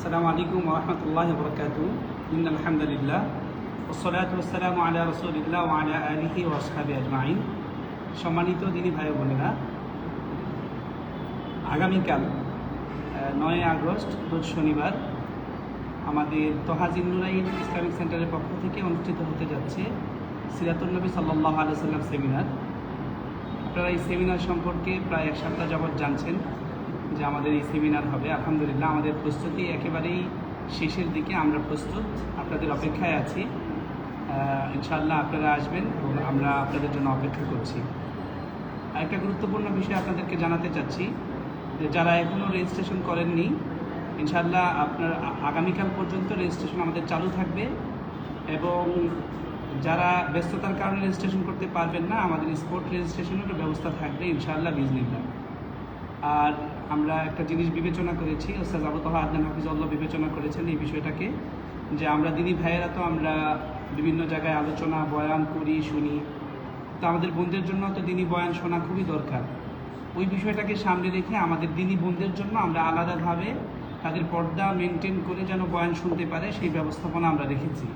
আসসালামু আলাইকুম রহমতুল্লাহ বরকাত ইন আলহামদুলিল্লাহ ওসলাত ওসালাম আলা রসুলিল্লাহ আলা আলিহি ওয়াসাবি আজমাইন। সম্মানিত দিনী ভাই বোনেরা, আগামীকাল নয় আগস্ট, রোজ শনিবার, আমাদের তহাজিন নুরাইন ইসলামিক সেন্টারের পক্ষ থেকে অনুষ্ঠিত হতে যাচ্ছে সিরাতুল্নবী সাল্লাহ আলু সাল্লাম সেমিনার। আপনারা এই সেমিনার সম্পর্কে প্রায় এক সপ্তাহ যাবৎ জানছেন। যে আমাদের এই সেমিনার হবে। আলহামদুলিল্লাহ, আমাদের প্রস্তুতি একেবারেই শেষের দিকে। আমরা প্রস্তুত, আপনাদের অপেক্ষায় আছি। ইনশাআল্লাহ আপনারা আসবেন এবং আমরা আপনাদের জন্য অপেক্ষা করছি। আরেকটা গুরুত্বপূর্ণ বিষয় আপনাদেরকে জানাতে চাচ্ছি যে যারা এখনও রেজিস্ট্রেশন করেননি, ইনশাআল্লাহ আপনার আগামীকাল পর্যন্ত রেজিস্ট্রেশন আমাদের চালু থাকবে এবং যারা ব্যস্ততার কারণে রেজিস্ট্রেশন করতে পারবেন না, আমাদের স্পোর্ট রেজিস্ট্রেশনেরও ব্যবস্থা থাকবে, ইনশাআল্লাহ বিজনিল্লাহ আর আমরা একটা জিনিস বিবেচনা করেছি, ওস্তাদ আবতহ আদনান হাফিজল্লাহ বিবেচনা করেছেন এই বিষয়টাকে, যে আমরা দিনী ভাইয়েরা তো আমরা বিভিন্ন জায়গায় আলোচনা, বয়ান করি, শুনি। তো আমাদের বোনদের জন্য তো দিনী বয়ান শোনা খুবই দরকার। ওই বিষয়টাকে সামনে রেখে আমাদের দিনী বোনদের জন্য আমরা আলাদাভাবে তাদের পর্দা মেনটেন করে যেন বয়ান শুনতে পারে, সেই ব্যবস্থাপনা আমরা রেখেছি।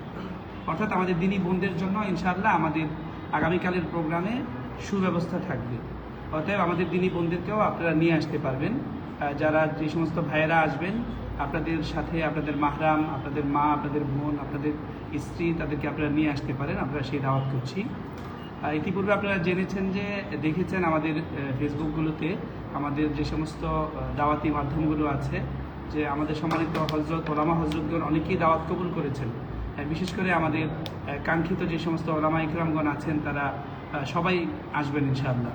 অর্থাৎ আমাদের দিনী বোনদের জন্য ইনশাআল্লাহ আমাদের আগামীকালের প্রোগ্রামে সুব্যবস্থা থাকবে। অতএব আমাদের দিনী বোনদেরকেও আপনারা নিয়ে আসতে পারবেন। যারা যে সমস্ত ভাইয়েরা আসবেন, আপনাদের সাথে আপনাদের মাহরাম, আপনাদের মা, আপনাদের বোন, আপনাদের স্ত্রী, তাদেরকে আপনারা নিয়ে আসতে পারেন। আমরা সেই দাওয়াত করছি। ইতিপূর্বে আপনারা জেনেছেন যে, দেখেছেন আমাদের ফেসবুকগুলোতে আমাদের যে সমস্ত দাওয়াতি মাধ্যমগুলো আছে, যে আমাদের সম্মানিত হজরত ওলামা হজরতগণ অনেকেই দাওয়াত কবুল করেছেন। বিশেষ করে আমাদের কাঙ্ক্ষিত যে সমস্ত ওলামা ইকরামগণ আছেন, তারা সবাই আসবেন ইনশাআল্লাহ।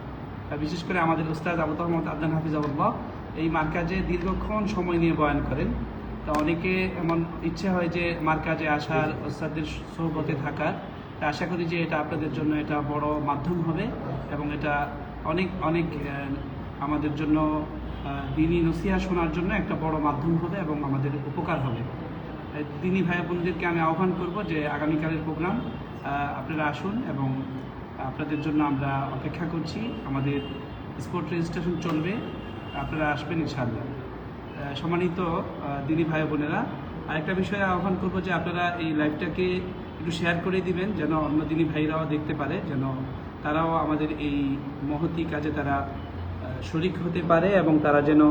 বিশেষ করে আমাদের উস্তাদ আবু তহমদ আদনান হাফিজাউল্লাহ এই মার্কাজে দীর্ঘক্ষণ সময় নিয়ে বয়ান করেন। তা অনেকে এমন ইচ্ছে হয় যে মার্কাজে আসার ওস্তাদের সহবতে থাকার। তা আশা করি যে এটা আপনাদের জন্য এটা বড় মাধ্যম হবে এবং এটা অনেক অনেক আমাদের জন্য দিনই দিনী নসিহা শোনার জন্য একটা বড় মাধ্যম হবে এবং আমাদের উপকার হবে। দিনী ভাই বোনদেরকে আমি আহ্বান করব যে আগামীকালের প্রোগ্রাম আপনারা আসুন এবং আপনাদের জন্য আমরা অপেক্ষা করছি। আমাদের স্পোর্ট রেজিস্ট্রেশন চলবে। আপনারা আসবেন ইনশাআল্লাহ। সম্মানিত দিনী ভাই বোনেরা, আরেকটা বিষয়ে আহ্বান করব যে আপনারা এই লাইভটাকে একটু শেয়ার করে দিবেন, যেন অন্য দিনী ভাইরাও দেখতে পারে, যেন তারাও আমাদের এই মহতি কাজে তারা শরিক হতে পারে এবং তারা যেন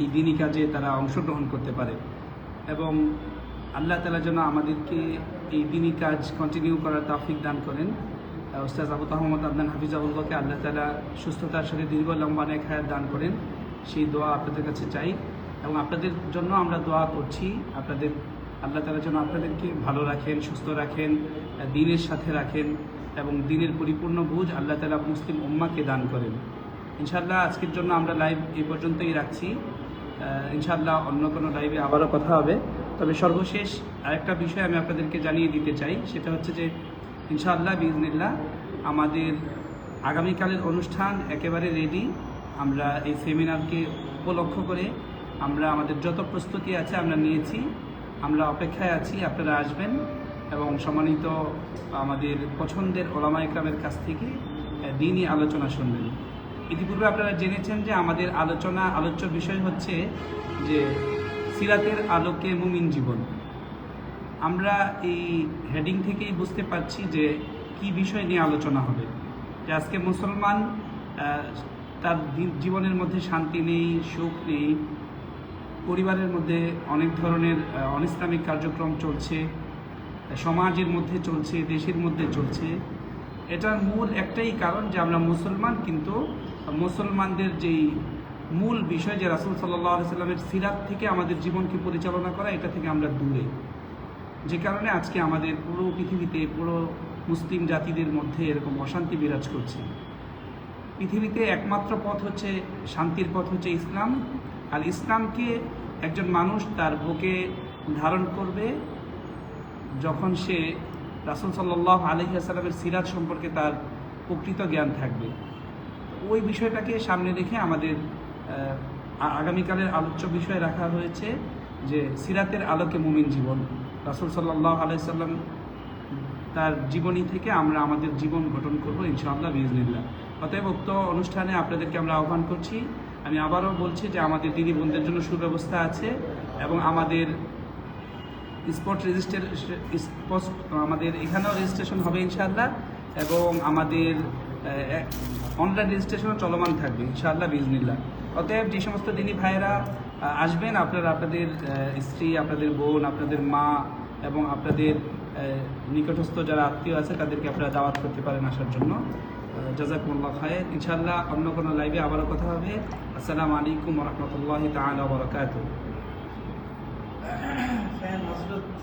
এই দিনী কাজে তারা অংশগ্রহণ করতে পারে। এবং আল্লাহ তালা যেন আমাদেরকে এই দিনী কাজ কন্টিনিউ করার তাফিক দান করেন। আহ, উস্তাজ আবু তাহমদ আদনান হাফিজাউল্লাহকে আল্লাহ তালা সুস্থতার সাথে দীর্ঘ লম্বা নেক হায়াত দান করেন। সেই দোয়া আপনাদের কাছে চাই এবং আপনাদের জন্য আমরা দোয়া করছি। আপনাদের আল্লাহ তালা যেন আপনাদেরকে ভালো রাখেন সুস্থ রাখেন দিনের সাথে রাখেন এবং দিনের পরিপূর্ণ বুঝ আল্লাহ তালা মুসলিম উম্মাকে দান করেন। ইনশাআল্লাহ আজকের জন্য আমরা লাইভ এই পর্যন্তই রাখছি। ইনশাআল্লাহ অন্য কোনো লাইভে আবারও কথা হবে। তবে সর্বশেষ আরেকটা বিষয় আমি আপনাদেরকে জানিয়ে দিতে চাই। সেটা হচ্ছে যে ইনশাআল্লাহ বিজনিল্লাহ আমাদের আগামীকালের অনুষ্ঠান একেবারে রেডি আমরা এই সেমিনারকে উপলক্ষ করে আমরা আমাদের যত প্রস্তুতি আছে আমরা নিয়েছি। আমরা অপেক্ষায় আছি, আপনারা আসবেন এবং সম্মানিত আমাদের পছন্দের ওলামা ইকরামের কাছ থেকে দিনই আলোচনা শুনবেন। ইতিপূর্বে আপনারা জেনেছেন যে আমাদের আলোচনা, আলোচ্য বিষয় হচ্ছে যে সিরাতের আলোকে মুমিন জীবন। আমরা এই হেডিং থেকেই বুঝতে পারছি যে কি বিষয় নিয়ে আলোচনা হবে। যে আজকে মুসলমান তার জীবনের মধ্যে শান্তি নেই সুখ নেই। পরিবারের মধ্যে অনেক ধরনের আহ, অনিসলামিক কার্যক্রম চলছে। সমাজের মধ্যে চলছে দেশের মধ্যে চলছে। এটার মূল একটাই কারণ যে আমরা মুসলমান কিন্তু মুসলমানদের যেই মূল বিষয় যে রাসুল সাল্লাহ সাল্লামের সিরাত থেকে আমাদের জীবনকে পরিচালনা করা এটা থেকে আমরা দূরে। যে কারণে আজকে আমাদের পুরো পৃথিবীতে পুরো মুসলিম জাতিদের মধ্যে এরকম অশান্তি বিরাজ করছে। পৃথিবীতে একমাত্র পথ হচ্ছে, শান্তির পথ হচ্ছে ইসলাম। আর ইসলামকে একজন মানুষ তার বুকে ধারণ করবে যখন সে রাসুল সাল্লাহ আলহিহাসাল্লামের সিরাত সম্পর্কে তার প্রকৃত জ্ঞান থাকবে। ওই বিষয়টাকে সামনে রেখে আমাদের আগামীকালের আলোচ্য বিষয় রাখা হয়েছে যে সিরাতের আলোকে মুমিন জীবন। রাসুল সাল্লাহ আলাইসাল্লাম তার জীবনী থেকে আমরা আমাদের জীবন গঠন করব, ইনশাআল্লাহ বিজনিল্লাহ অতএব উক্ত অনুষ্ঠানে আপনাদেরকে আমরা আহ্বান করছি। আমি আবারও বলছি যে আমাদের দিদি বোনদের জন্য সুব্যবস্থা আছে এবং আমাদের স্পট রেজিস্টার আমাদের এখানেও রেজিস্ট্রেশন হবে, ইনশাআল্লাহ, এবং আমাদের অনলাইন রেজিস্ট্রেশনও চলমান থাকবে, ইনশাআল্লাহ বিজনিল্লাহ অতএব যে সমস্ত দিনী ভাইয়েরা আসবেন। আপনারা আপনাদের স্ত্রী, আপনাদের বোন, আপনাদের মা এবং আপনাদের নিকটস্থ যারা আত্মীয় আছে, তাদেরকে আপনারা দাওয়াত করতে পারেন আসার জন্য। জাজাকুমুল্লাহ খায়ের। ইনশাল্লাহ অন্য কোনো লাইভে আবারও কথা হবে। আসসালামু আলাইকুম রহমতুল্লাহ তাআলা ওয়া বারাকাতুহু।